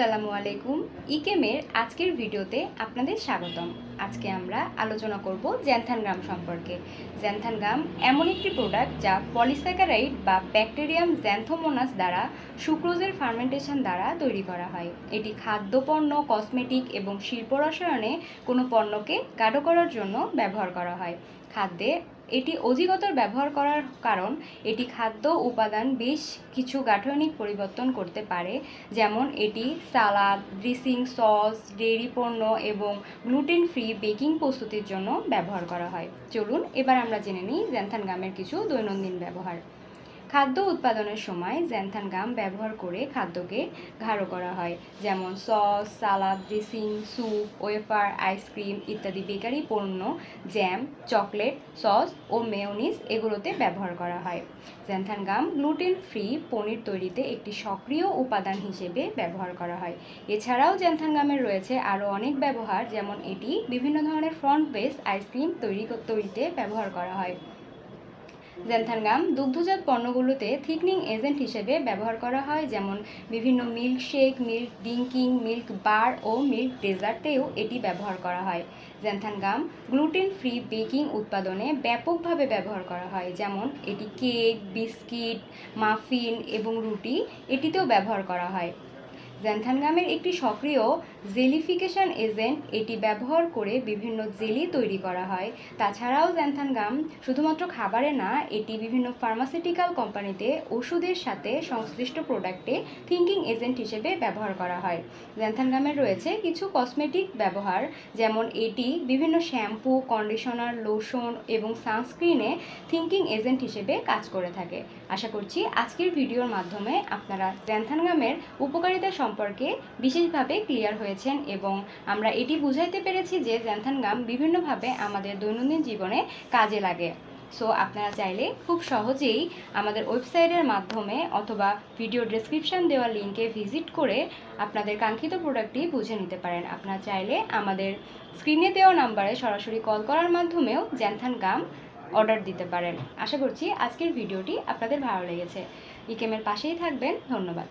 আসসালামু আলাইকুম। ইকেমের আজকের ভিডিওতে আপনাদের স্বাগতম। আজকে আমরা আলোচনা করব জ্যান্থান গাম সম্পর্কে। জ্যান্থান গাম এমন একটি প্রোডাক্ট যা পলিস্যাকারাইড বা ব্যাকটেরিয়াম জ্যান্থোমোনাস দ্বারা সুক্রোজের ফার্মেন্টেশন দ্বারা তৈরি করা হয়। এটি খাদ্যপণ্য কসমেটিক এবং শিল্প রসায়নে কোনো পণ্যকে গাঢ় করার জন্য ব্যবহার করা হয়। খাদ্যে এটি অধিকতর ব্যবহার করার কারণ, এটি খাদ্য উপাদান বেশ কিছু গাঠনিক পরিবর্তন করতে পারে, যেমন এটি সালাদ, ড্রেসিং সস, ডেইরি পণ্য এবং গ্লুটেন ফ্রি বেকিং প্রস্তুতির জন্য ব্যবহার করা হয়। চলুন, এবার আমরা জেনে নিই জ্যান্থান গামের কিছু দৈনন্দিন ব্যবহার। খাদ্য উৎপাদনের সময় জ্যান্থান গাম ব্যবহার করে খাদ্যকে গাঢ় করা হয়। যেমন sauce, salad, dressing, soup, wafer, ice cream ইত্যাদি বেকারি পণ্য, জ্যাম, চকলেট, সস ও মেয়োনিজ এগুলোতে ব্যবহার করা হয়। জ্যান্থান গাম গ্লুটেন ফ্রি পনির তৈরিতে একটি সক্রিয় উপাদান হিসেবে ব্যবহার করা হয়। এছাড়াও জ্যান্থান গামের রয়েছে আরও অনেক ব্যবহার, যেমন এটি বিভিন্ন ধরনের ফ্রন্ট বেস আইসক্রিম তৈরি তৈরিতে ব্যবহার করা হয়। জ্যান্থান গাম, দুগ্ধজাত পণ্যগুলোতে থিকনিং এজেন্ট হিসেবে ব্যবহার করা হয়, যেমন বিভিন্ন milk shake milk drinking milk bar ও মিল্ক ডেজার্টেও এটি ব্যবহার করা হয়। Xanthan gum gluten free baking উৎপাদনে ব্যাপকভাবে ব্যবহার করা হয়, যেমন এটি কেক বিস্কিট মাফিন এবং রুটি এটিতেও ব্যবহার করা হয়। জ্যান্থান গামের একটি সক্রিয় জেলিফিকেশন এজেন্ট এটি ব্যবহার করে বিভিন্ন জেলি তৈরি করা হয়। তাছাড়াও জ্যান্থান গাম শুধুমাত্র খাবারে না, এটি বিভিন্ন ফার্মাসিউটিক্যাল কোম্পানিতে ওষুধের সাথে সংশ্লিষ্ট প্রোডাক্টে থিঙ্কিং এজেন্ট হিসেবে ব্যবহার করা হয়। জ্যান্থান গামের রয়েছে কিছু কসমেটিক ব্যবহার, যেমন এটি বিভিন্ন শ্যাম্পু, কন্ডিশনার, লোশন এবং সানস্ক্রিনে থিঙ্কিং এজেন্ট হিসেবে কাজ করে থাকে। আশা করছি আজকের ভিডিওর মাধ্যমে আপনারা জ্যান্থান গামের উপকারিতা সম্পর্কে বিশেষভাবে ক্লিয়ার হয়েছেন এবং আমরা এটি বুঝাইতে পেরেছি যে জ্যান্থান গাম বিভিন্নভাবে আমাদের দৈনন্দিন জীবনে কাজে লাগে। সো আপনারা চাইলে খুব সহজেই আমাদের ওয়েবসাইটের মাধ্যমে অথবা ভিডিও ডেসক্রিপশন দেওয়া লিঙ্কে ভিজিট করে আপনাদের কাঙ্ক্ষিত প্রোডাক্টটি বুঝে নিতে পারেন। আপনারা চাইলে আমাদের স্ক্রিনে দেওয়া নাম্বারে সরাসরি কল করার মাধ্যমেও জ্যান্থান গাম অর্ডার দিতে পারেন। আশা করছি আজকের ভিডিওটি আপনাদের ভালো লেগেছে। ইকেমের পাশেই থাকবেন। ধন্যবাদ।